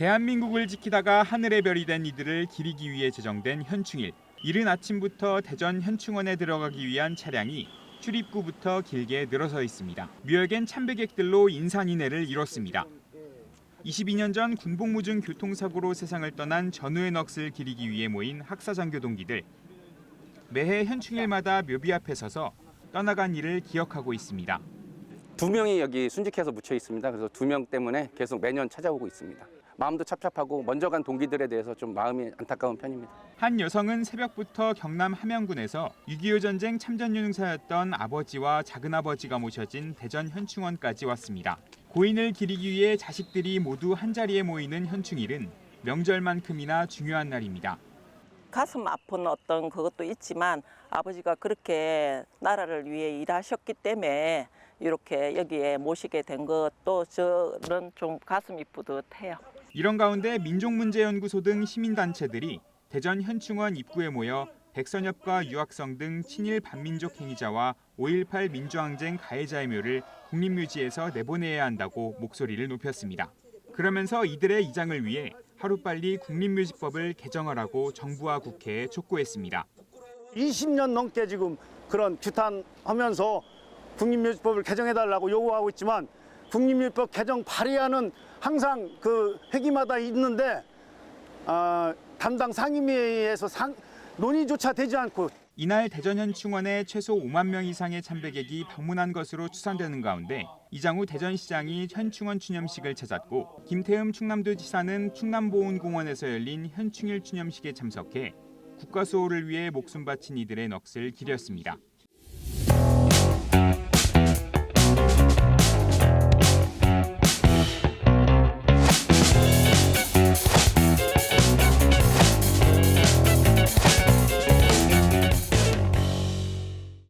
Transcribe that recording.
대한민국을 지키다가 하늘의 별이 된 이들을 기리기 위해 제정된 현충일. 이른 아침부터 대전 현충원에 들어가기 위한 차량이 출입구부터 길게 늘어서 있습니다. 묘역엔 참배객들로 인산인해를 이뤘습니다. 22년 전 군복무중 교통사고로 세상을 떠난 전우의 넋을 기리기 위해 모인 학사장교 동기들. 매해 현충일마다 묘비 앞에 서서 떠나간 이를 기억하고 있습니다. 두 명이 여기 순직해서 묻혀 있습니다. 그래서 두 명 때문에 계속 매년 찾아오고 있습니다. 마음도 찹찹하고 먼저 간 동기들에 대해서 좀 마음이 안타까운 편입니다. 한 여성은 새벽부터 경남 함양군에서 6.25 전쟁 참전 유능사였던 아버지와 작은아버지가 모셔진 대전 현충원까지 왔습니다. 고인을 기리기 위해 자식들이 모두 한자리에 모이는 현충일은 명절만큼이나 중요한 날입니다. 가슴 아픈 어떤 그것도 있지만 아버지가 그렇게 나라를 위해 일하셨기 때문에 이렇게 여기에 모시게 된 것도 저는 좀 가슴이 뿌듯해요. 이런 가운데 민족문제연구소 등 시민단체들이 대전 현충원 입구에 모여 백선엽과 유학성 등 친일 반민족 행위자와 5.18 민주항쟁 가해자의 묘를 국립묘지에서 내보내야 한다고 목소리를 높였습니다. 그러면서 이들의 이장을 위해 하루빨리 국립묘지법을 개정하라고 정부와 국회에 촉구했습니다. 20년 넘게 지금 그런 규탄하면서 국립묘지법을 개정해달라고 요구하고 있지만 국립묘지법 개정 발의안은 항상 그 회기마다 있는데 아, 담당 상임위에서 상, 논의조차 되지 않고 이날 대전 현 충원에 최소 5만 명 이상의 참배객이 방문한 것으로 추산되는 가운데 이장우 대전시장이 현충원 추념식을 찾았고 김태흠 충남도 지사는 충남보훈공원에서 열린 현충일 추념식에 참석해 국가 수호를 위해 목숨 바친 이들의 넋을 기렸습니다.